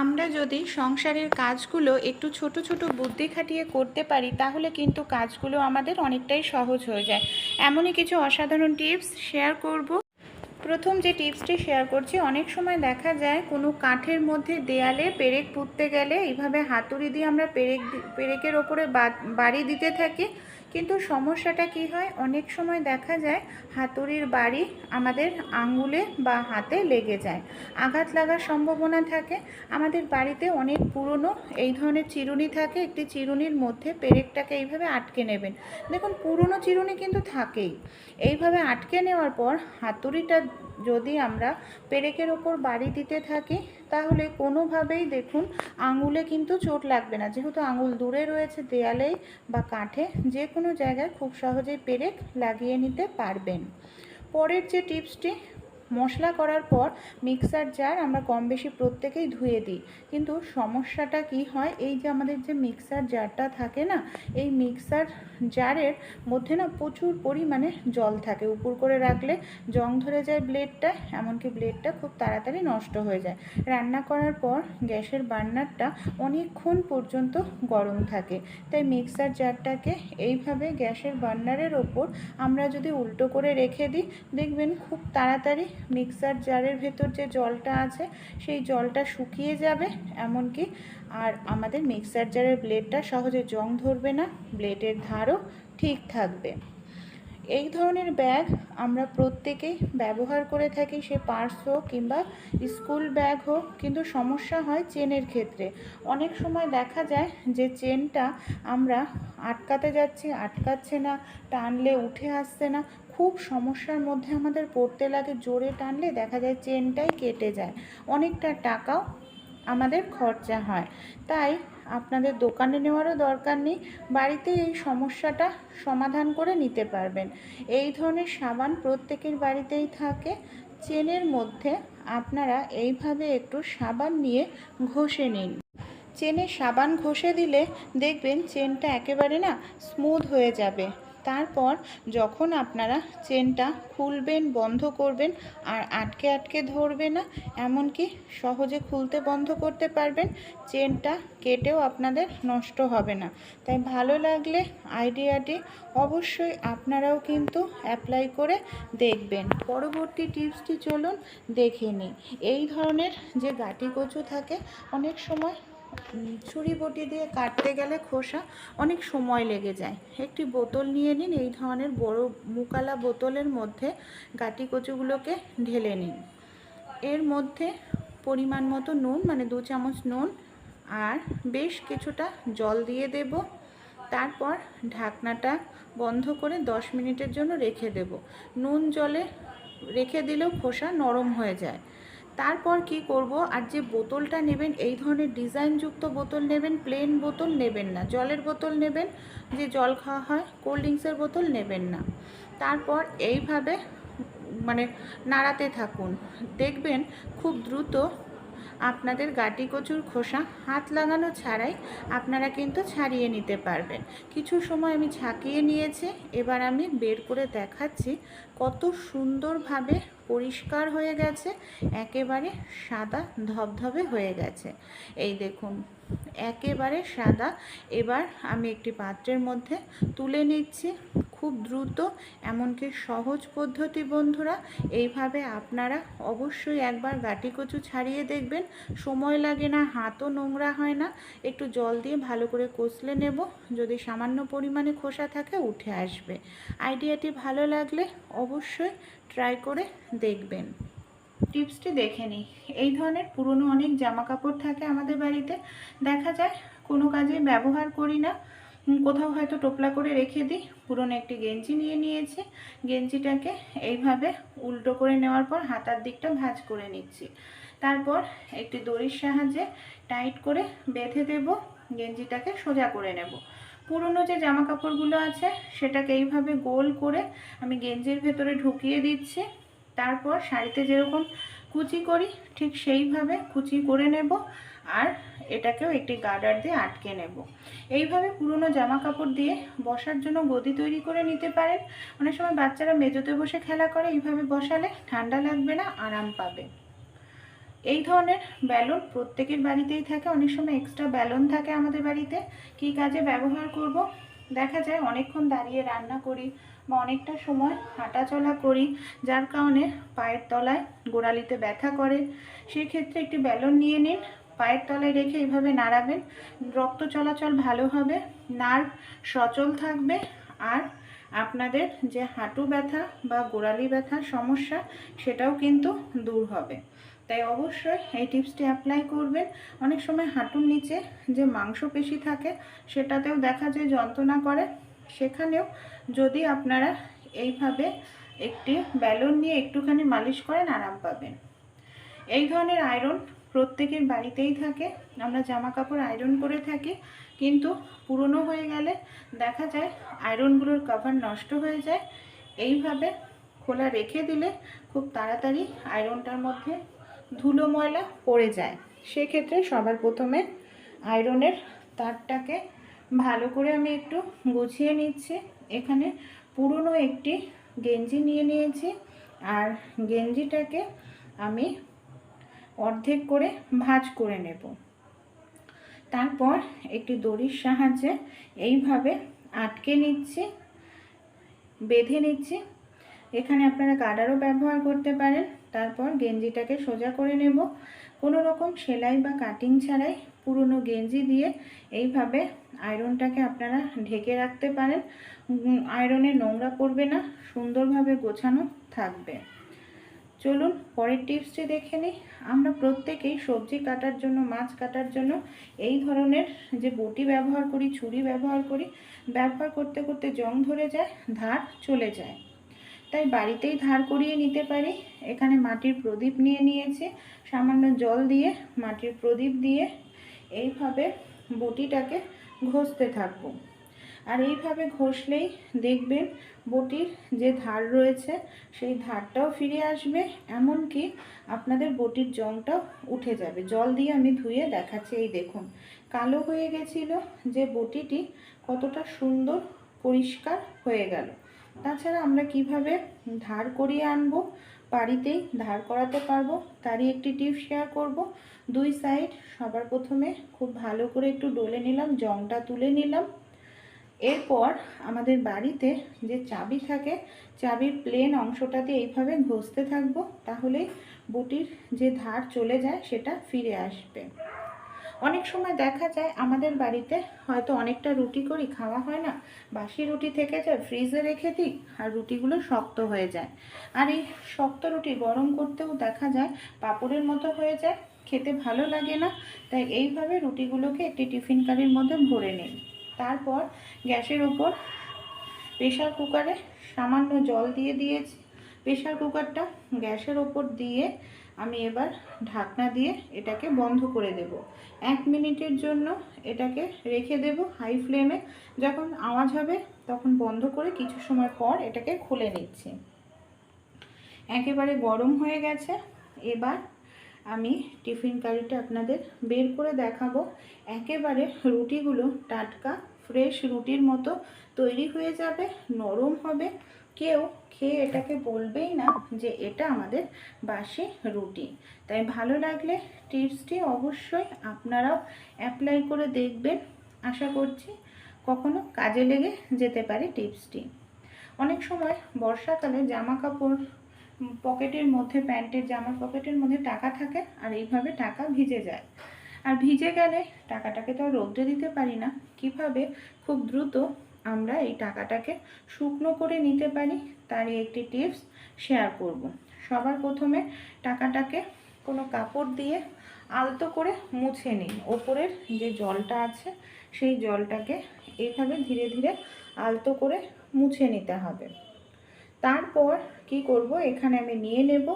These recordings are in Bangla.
আমরা যদি সংসারের কাজগুলো একটু ছোট ছোট বুদ্ধি খাটিয়ে করতে পারি, তাহলে কিন্তু কাজগুলো আমাদের অনেকটাই সহজ হয়ে যায়। এমনই কিছু অসাধারণ টিপস শেয়ার করব। প্রথম যে টিপসটি শেয়ার করছি, অনেক সময় দেখা যায় কোনো কাঠের মধ্যে দেয়ালে পেরেক পুঁততে গেলে এইভাবে হাতুড়ি দিয়ে আমরা পেরেক পেরেকের ওপরে বাড়ি দিতে থাকি। কিন্তু সমস্যাটা কি হয়? অনেক সময় দেখা যায় হাতুড়ির বাড়ি আমাদের আঙ্গুলে বা হাতে লেগে যায়। আঘাত লাগার সম্ভাবনা থাকে। আমাদের বাড়িতে অনেক পুরনো এই ধরনের চিরুনি থাকে। একটি চিরুনির মধ্যে পেরেকটাকে এইভাবে আটকে নেবেন। দেখুন, পুরনো চিরুনি কিন্তু থাকেই। এইভাবে আটকে নেওয়ার পর হাতুড়িটা যদি আমরা পেরেকের ওপর বাড়ি দিতে থাকি, তাহলে কোনোভাবেই দেখুন আঙুলে কিন্তু চোট লাগবে না। যেহেতু আঙুল দূরে রয়েছে দেয়ালেই বা কাঠে, যে কোনো জায়গায় খুব সহজেই পেরেক লাগিয়ে নিতে পারবেন। পরের যে টিপসটি মশলা করার পর মিক্সার জার আমরা কম বেশি প্রত্যেকেই ধুয়ে দিই। কিন্তু সমস্যাটা কি হয়? এই যে আমাদের যে মিক্সার জারটা থাকে না, এই মিক্সার জারের মধ্যে না প্রচুর পরিমাণে জল থাকে। উপর করে রাখলে জং ধরে যায় ব্লেডটা, এমনকি ব্লেডটা খুব তাড়াতাড়ি নষ্ট হয়ে যায়। রান্না করার পর গ্যাসের বার্নারটা অনেকক্ষণ পর্যন্ত গরম থাকে। তাই মিক্সার জারটাকে এইভাবে গ্যাসের বার্নারের ওপর আমরা যদি উল্টো করে রেখে দিই, দেখবেন খুব তাড়াতাড়ি মিক্সার জারের ভেতর যে জলটা আছে, সেই জলটা শুকিয়ে যাবে, এমনকি আর আমাদের মিক্সার জারের ব্লেডটা সহজে জং ধরবে না, ব্লেডের ধারও ঠিক থাকবে। এই ধরনের ব্যাগ আমরা প্রত্যেকেই ব্যবহার করে থাকি, সে পার্স হোক কিংবা স্কুল ব্যাগ হোক, কিন্তু সমস্যা হয় চেনের ক্ষেত্রে। অনেক সময় দেখা যায় যে চেনটা আমরা আটকাতে যাচ্ছি, আটকাচ্ছে না, টানলে উঠে আসছে না খুব সমস্যার মধ্যে আমাদের পড়তে লাগে, জোরে টানলে দেখা যায় চেনটাই কেটে যায়। অনেকটা টাকাও আমাদের খরচা হয়। তাই আপনাদের দোকানে নেওয়ারও দরকার নেই বাড়িতে এই সমস্যাটা সমাধান করে নিতে পারবেন। এই ধরনের সাবান প্রত্যেকের বাড়িতেই থাকে, চেনের মধ্যে আপনারা এইভাবে একটু সাবান নিয়ে ঘষে নিন। চেনে সাবান ঘষে দিলে দেখবেন চেনটা একেবারে না স্মুথ হয়ে যাবে। তারপর যখন আপনারা চেনটা খুলবেন, বন্ধ করবেন আর আটকে আটকে ধরবে না, এমনকি সহজে খুলতে বন্ধ করতে পারবেন, চেনটা কেটেও আপনাদের নষ্ট হবে না। তাই ভালো লাগলে আইডিয়াটি অবশ্যই আপনারাও কিন্তু অ্যাপ্লাই করে দেখবেন। পরবর্তী টিপসটি চলুন দেখে নিই। এই ধরনের যে গাটি কচু থাকে, অনেক সময় ছুরি বটি দিয়ে কাটতে গেলে খোসা অনেক সময় লেগে যায়। একটি বোতল নিয়ে নিন, এই ধরনের বড় মুকালা বোতলের মধ্যে গাটি কচুগুলোকে ঢেলে নিন। এর মধ্যে পরিমাণ মতো নুন মানে দু চামচ নুন, আর বেশ কিছুটা জল দিয়ে দেব। তারপর ঢাকনাটা বন্ধ করে 10 মিনিটের জন্য রেখে দেব। নুন জলে রেখে দিলেও খোসা নরম হয়ে যায়। তারপর কি করব? আর যে বোতলটা নেবেন, এই ধরনের ডিজাইনযুক্ত বোতল নেবেন প্লেন বোতল নেবেন না। জলের বোতল নেবেন, যে জল খাওয়া হয় কোল্ড ড্রিঙ্কসের বোতল নেবেন না। তারপর এইভাবে মানে নাড়াতে থাকুন। দেখবেন খুব দ্রুত আপনাদের গাটি কচুর খোসা, হাত লাগানো ছাড়াই আপনারা কিন্তু ছাড়িয়ে নিতে পারবেন। কিছু সময় আমি ছাকিয়ে নিয়েছি, এবার আমি বের করে দেখাচ্ছি কত সুন্দরভাবে পরিষ্কার হয়ে গেছে, একেবারে সাদা ধবধবে হয়ে গেছে। এই দেখুন একেবারে সাদা। এবার আমি একটি পাত্রের মধ্যে তুলে নিচ্ছি। খুব দ্রুত, এমনকি সহজ পদ্ধতি বন্ধুরা, এইভাবে আপনারা অবশ্যই একবার গাটি কচু ছাড়িয়ে দেখবেন। সময় লাগে না, হাতও নোংরা হয় না। একটু জল দিয়ে ভালো করে কষলে নেব। যদি সামান্য পরিমাণে খোসা থাকে, উঠে আসবে। আইডিয়াটি ভালো লাগলে অবশ্যই ট্রাই করে দেখবেন। টিপসটি দেখে নিই। এই ধরনের পুরনো অনেক জামা কাপড় থাকে আমাদের বাড়িতে। দেখা যায় কোনো কাজে ব্যবহার করি না। কোথাও হয়তো টোপলা করে রেখে দিই। পুরনো একটি গেঞ্জি নিয়ে নিয়েছি। গেঞ্জিটাকে এইভাবে উল্টো করে নেওয়ার পর হাতার দিকটা ভাঁজ করে নিচ্ছি। তারপর একটি দড়ির সাহায্যে টাইট করে বেঁধে দেব। গেঞ্জিটাকে সোজা করে নেব। পুরনো যে জামা কাপড়গুলো আছে, সেটাকে এইভাবে গোল করে আমি গেঞ্জির ভেতরে ঢুকিয়ে দিচ্ছি। তারপর শাড়িতে যেরকম কুচি করি, ঠিক সেইভাবে কুচি করে নেব আর এটাকেও একটি গার্ডার দিয়ে আটকে নেব। এইভাবে পুরনো জামা কাপড় দিয়ে বসার জন্য গদি তৈরি করে নিতে পারেন। অনেক সময় বাচ্চারা মেজোতে বসে খেলা করে, এইভাবে বসালে ঠান্ডা লাগবে না, আরাম পাবে। এই ধরনের ব্যালন প্রত্যেকের বাড়িতেই থাকে। অনেক সময় এক্সট্রা ব্যালন থাকে আমাদের বাড়িতে। কী কাজে ব্যবহার করব? দেখা যায় অনেকক্ষণ দাঁড়িয়ে রান্না করি বা অনেকটা সময় হাঁটাচলা করি, যার কারণে পায়ের তলায় গোড়ালিতে ব্যথা করে। সেক্ষেত্রে একটি ব্যালন নিয়ে নিন, পায়ের তলায় রেখে এইভাবে নাড়াবেন। রক্ত চলাচল ভালো হবে, নার্ভ সচল থাকবে, আর আপনাদের যে হাঁটু ব্যথা বা গোড়ালি ব্যথার সমস্যা, সেটাও কিন্তু দূর হবে। তাই অবশ্যই এই টিপসটি অ্যাপ্লাই করবেন। অনেক সময় হাঁটুর নিচে যে মাংসপেশি থাকে, সেটাতেও দেখা যায় যন্ত্রণা করে। সেখানেও যদি আপনারা এইভাবে একটি ব্যালন নিয়ে একটুখানি মালিশ করেন, আরাম পাবেন। এই ধরনের আয়রন প্রত্যেকের বাড়িতেই থাকে। আমরা জামা কাপড় আয়রন করে থাকি, কিন্তু পুরনো হয়ে গেলে দেখা যায় আয়রনগুলোর কভার নষ্ট হয়ে যায়। এইভাবে খোলা রেখে দিলে খুব তাড়াতাড়ি আয়রনটার মধ্যে ধুলো ময়লা পড়ে যায়। সেক্ষেত্রে সবার প্রথমে আয়রনের তারটাকে ভালো করে আমি একটু গুছিয়ে নিচ্ছি। এখানে পুরনো একটি গেঞ্জি নিয়ে নিয়েছি আর গেঞ্জিটাকে আমি অর্ধেক করে ভাঁজ করে নেব। তারপর একটি দড়ির সাহায্যে এইভাবে আটকে নিচ্ছি, বেঁধে নিচ্ছি। এখানে আপনারা কাটারও ব্যবহার করতে পারেন। তারপর গেঞ্জিটাকে সোজা করে নেব। কোনো রকম সেলাই বা কাটিং ছাড়াই পুরনো গেঞ্জি দিয়ে এইভাবে আয়রনটাকে আপনারা ঢেকে রাখতে পারেন। আয়রনে নোংরা পড়বে না, সুন্দরভাবে গোছানো থাকবে। চলুন, পরের টিপসটি দেখে নিই। আমরা প্রত্যেকেই সবজি কাটার জন্য, মাছ কাটার জন্য এই ধরনের যে বটি ব্যবহার করি, ছুরি ব্যবহার করি, ব্যবহার করতে করতে জং ধরে যায়, ধার চলে যায়। তাই বাড়িতেই ধার করিয়ে নিতে পারি। এখানে মাটির প্রদীপ নিয়ে নিয়েছি। সামান্য জল দিয়ে, মাটির প্রদীপ দিয়ে এইভাবে বটিটাকে ঘষতে থাকব। আর এইভাবে ঘষলেই দেখবেন বটির যে ধার রয়েছে, সেই ধারটাও ফিরে আসবে। এমনকি আপনাদের বটির জংটাও উঠে যাবে। জল দিয়ে আমি ধুয়ে দেখাচ্ছি, এই দেখুন। কালো হয়ে গেছিল যে বটিটি কতটা সুন্দর পরিষ্কার হয়ে গেল। তাছাড়া আমরা কীভাবে ধার করিয়ে আনব? বাড়িতেই ধার করাতে পারব? তারই একটি টিপ শেয়ার করব। দুই সাইড সবার প্রথমে খুব ভালো করে একটু ডলে নিলাম, জংটা তুলে নিলাম। এরপর আমাদের বাড়িতে যে চাবি থাকে, চাবির প্লেন অংশটাতে এইভাবে ঘষতে থাকব, তাহলেই বুটির যে ধার চলে যায় সেটা ফিরে আসবে। অনেক সময় দেখা যায় আমাদের বাড়িতে হয়তো অনেকটা রুটি করি, খাওয়া হয় না। বাসি রুটি থেকে যায় ফ্রিজে রেখে দিই আর রুটিগুলো শক্ত হয়ে যায়। আর এই শক্ত রুটি গরম করতেও দেখা যায় পাপড়ের মতো হয়ে যায়, খেতে ভালো লাগে না। তাই এইভাবে রুটিগুলোকে একটি টিফিন কারির মধ্যে ভরে নিন তারপর গ্যাসের ওপর প্রেশার কুকারে সামান্য জল দিয়ে দিয়েছি। প্রেশার কুকারটা গ্যাসের ওপর দিয়ে আমি এবার ঢাকনা দিয়ে এটাকে বন্ধ করে দেব। এক মিনিটের জন্য এটাকে রেখে দেব হাই ফ্লেমে। যখন আওয়াজ হবে, তখন বন্ধ করে কিছু সময় পর এটাকে খুলে নিচ্ছি। একেবারে গরম হয়ে গেছে। এবার আমি টিফিন কারিটা আপনাদের বের করে দেখাবো। একেবারে রুটিগুলো টাটকা, ফ্রেশ রুটির মতো তৈরি হয়ে যাবে, নরম হবে। কেউ খেয়ে এটাকে বলবেই না যে এটা আমাদের বাসি রুটি তাই ভালো লাগলে টিপসটি অবশ্যই আপনারাও অ্যাপ্লাই করে দেখবেন। আশা করছি কখনো কাজে লেগে যেতে পারে টিপসটি। অনেক সময় বর্ষাকালে জামা কাপড় পকেটের মধ্যে, প্যান্টের জামার পকেটের মধ্যে টাকা থাকে আর এইভাবে টাকা ভিজে যায়। আর ভিজে গেলে টাকাটাকে তো রোদ্রে দিতে পারি না। কীভাবে? খুব দ্রুত আমরা এই টাকাটাকে শুকনো করে নিতে পারি তারই একটি টিপস শেয়ার করব। সবার প্রথমে টাকাটাকে কোনো কাপড় দিয়ে আলতো করে মুছে নিন। ওপরের যে জলটা আছে, সেই জলটাকে এইভাবে ধীরে ধীরে আলতো করে মুছে নিতে হবে। তারপর কি করব? এখানে আমি নিয়ে নেব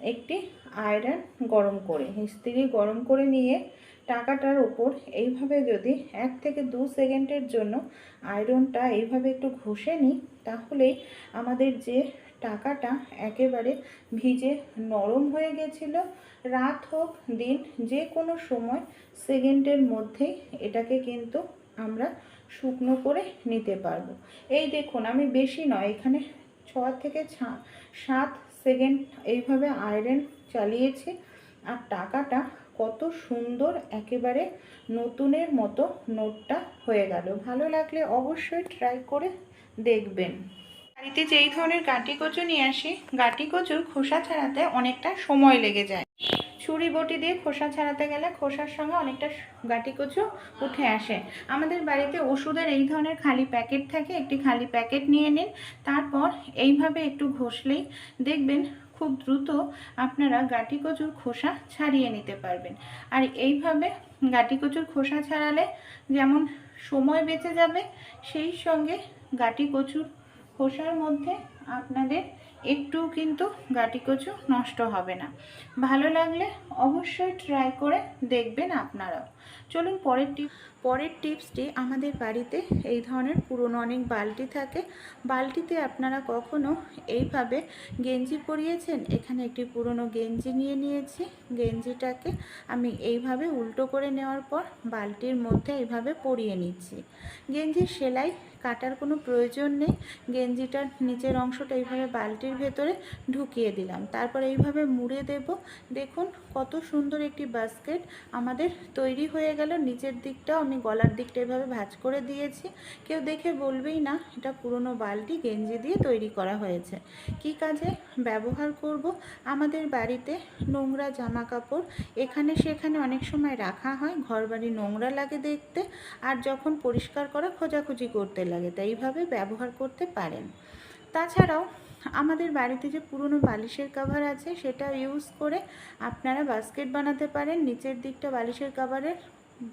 একটি আয়রন গরম করে। ইস্ত্রি গরম করে নিয়ে টাকাটার ওপর এইভাবে যদি এক থেকে দু সেকেন্ডের জন্য আয়রনটা এইভাবে একটু ঘষে নিই তাহলেই আমাদের যে টাকাটা একেবারে ভিজে নরম হয়ে গেছিল, রাত হোক, দিন, যে কোনো সময় সেকেন্ডের মধ্যেই এটাকে কিন্তু আমরা শুকনো করে নিতে পারব। এই দেখুন, আমি বেশি নয়, এখানে ছ থেকে সাত সেকেন্ড এইভাবে আয়রন চালিয়েছি, আর টাকাটা কত সুন্দর একেবারে নতুনের মতো নোটটা হয়ে গেল। ভালো লাগলে অবশ্যই ট্রাই করে দেখবেন। বাড়িতে যেই ধরনের গাঁটি কচু নিয়ে আসি, গাঁটি কচুর খোসা ছাড়াতে অনেকটা সময় লেগে যায়। ছুরি বটি দিয়ে খোসা ছাড়াতে গেলে খোসার সঙ্গে অনেকটা গাটি কচু উঠে আসে। আমাদের বাড়িতে ওষুধের এই ধরনের খালি প্যাকেট থাকে, একটি খালি প্যাকেট নিয়ে নিন, তারপর এইভাবে একটু ঘষলেই দেখবেন খুব দ্রুত আপনারা গাটি কচুর খোসা ছাড়িয়ে নিতে পারবেন। আর এইভাবে গাটি কচুর খোসা ছাড়ালে যেমন সময় বেঁচে যাবে, সেই সঙ্গে গাটি কচুর খোসার মধ্যে আপনাদের একটু কিন্তু গাটি কচু নষ্ট হবে না। ভালো লাগলে অবশ্যই ট্রাই করে দেখবেন আপনারাও। চলুন পরের টিপ, পরের টিপসটি আমাদের বাড়িতে এই ধরনের পুরনো অনেক বালতি থাকে। বালতিতে আপনারা কখনো এইভাবে গেঞ্জি পরিয়েছেন? এখানে একটি পুরনো গেঞ্জি নিয়ে নিয়েছি। গেঞ্জিটাকে আমি এইভাবে উল্টো করে নেওয়ার পর বালতির মধ্যে এইভাবে পরিয়ে নিচ্ছি। গেঞ্জির সেলাই কাটার কোনো প্রয়োজন নেই। গেঞ্জিটার নিচের অংশটা এইভাবে বালতির ভেতরে ঢুকিয়ে দিলাম। তারপর এইভাবে মুড়ে দেব। দেখুন কত সুন্দর একটি বাস্কেট আমাদের তৈরি হয়ে গেল। নিচের দিকটাও আমি গলার দিকটা এভাবে ভাজ করে দিয়েছি। কেউ দেখে বলবেই না, এটা পুরনো বালতি, গেঞ্জি দিয়ে তৈরি করা হয়েছে। কি কাজে ব্যবহার করব? আমাদের বাড়িতে নোংরা জামা কাপড় এখানে সেখানে অনেক সময় রাখা হয়। ঘরবাড়ি নোংরা লাগে দেখতে। আর যখন পরিষ্কার করা, খোঁজাখুঁজি করতে লাগে, তাই এইভাবে ব্যবহার করতে পারেন। তাছাড়াও আমাদের বাড়িতে যে পুরনো বালিশের কাভার আছে, সেটা ইউজ করে আপনারা বাস্কেট বানাতে পারেন। নিচের দিকটা বালিশের কাভারের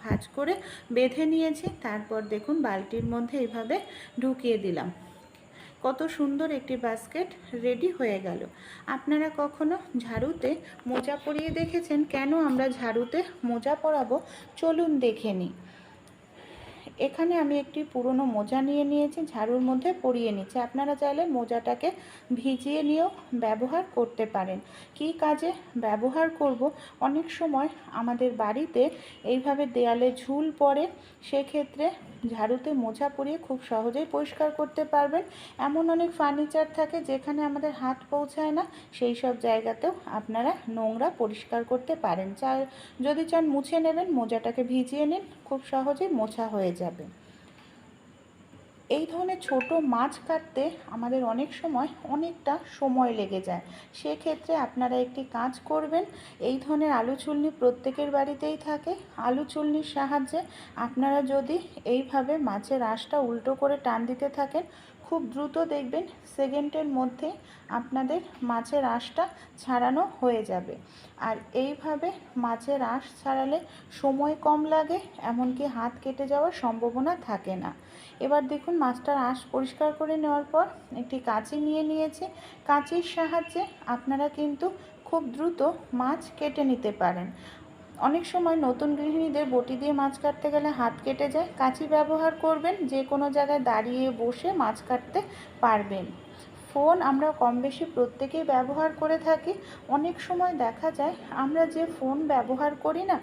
ভাঁজ করে বেঁধে নিয়েছি। তারপর দেখুন বালতির মধ্যে এইভাবে ঢুকিয়ে দিলাম। কত সুন্দর একটি বাস্কেট রেডি হয়ে গেল। আপনারা কখনো ঝাড়ুতে মোজা পরিয়ে দেখেছেন? কেন আমরা ঝাড়ুতে মোজা পরাবো? চলুন দেখে নিই। এখানে আমি একটি পুরনো মোজা নিয়ে নিয়েছি, ঝাড়ুর মধ্যে পরিয়ে নিচ্ছি। আপনারা চাইলে মোজাটাকে ভিজিয়ে নিয়েও ব্যবহার করতে পারেন। কী কাজে ব্যবহার করব? অনেক সময় আমাদের বাড়িতে এইভাবে দেয়ালে ঝুল পড়ে, সেক্ষেত্রে ঝাড়ুতে মোজা পরিয়ে খুব সহজেই পরিষ্কার করতে পারবেন। এমন অনেক ফার্নিচার থাকে যেখানে আমাদের হাত পৌঁছায় না, সেই সব জায়গাতেও আপনারা নোংরা পরিষ্কার করতে পারেন। চা যদি চান মুছে নেবেন, মোজাটাকে ভিজিয়ে নিন। খুব সহজে মোছা হয়ে যাবে। এই ধরনের ছোট মাছ কাটতে আমাদের অনেক সময় অনেকটা সময় লেগে যায়। সেক্ষেত্রে আপনারা একটি কাজ করবেন, এই ধরনের আলু চুলনি প্রত্যেকের বাড়িতেই থাকে। আলু চুলনির সাহায্যে আপনারা যদি এইভাবে মাছের আঁশটা উল্টো করে টান দিতে থাকেন খুব দ্রুত দেখবেন সেকেন্ডের মধ্যে আপনাদের মাছের আঁশটা ছাড়ানো হয়ে যাবে। আর এইভাবে মাছের আঁশ ছাড়ালে সময় কম লাগে, এমনকি হাত কেটে যাওয়ার সম্ভাবনা থাকে না। এবার দেখুন মাছটার আঁশ পরিষ্কার করে নেওয়ার পর একটি কাঁচি নিয়ে নিয়েছে। কাঁচির সাহায্যে আপনারা কিন্তু খুব দ্রুত মাছ কেটে নিতে পারেন। অনেক সময় নতুন গৃহিণীদের বটি দিয়ে মাছ কাটতে গেলে হাত কেটে যায়। কাঁচি ব্যবহার করবেন, যে কোনো জায়গায় দাঁড়িয়ে বসে মাছ কাটতে পারবেন। ফোন আমরা কম বেশি প্রত্যেকেই ব্যবহার করে থাকি। অনেক সময় দেখা যায়, আমরা যে ফোন ব্যবহার করি না,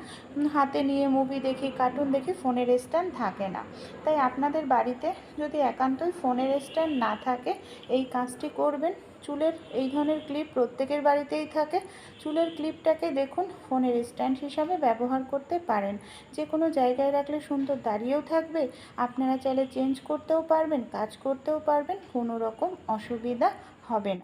হাতে নিয়ে মুভি দেখি, কার্টুন দেখি, ফোনের স্ট্যান্ড থাকে না। তাই আপনাদের বাড়িতে যদি একান্তই ফোনের স্ট্যান্ড না থাকে, এই কাজটি করবেন। চুলের এই ধরনের ক্লিপ প্রত্যেকের বাড়িতেই থাকে। চুলের ক্লিপটাকে দেখুন, ফোনের স্ট্যান্ড হিসাবে ব্যবহার করতে পারেন। যে কোনো জায়গায় রাখলে সুন্দর দাঁড়িয়েও থাকবে। আপনারা চাইলে চেঞ্জ করতেও পারবেন, কাজ করতেও পারবেন কোনো রকম অসুবিধা হবে না।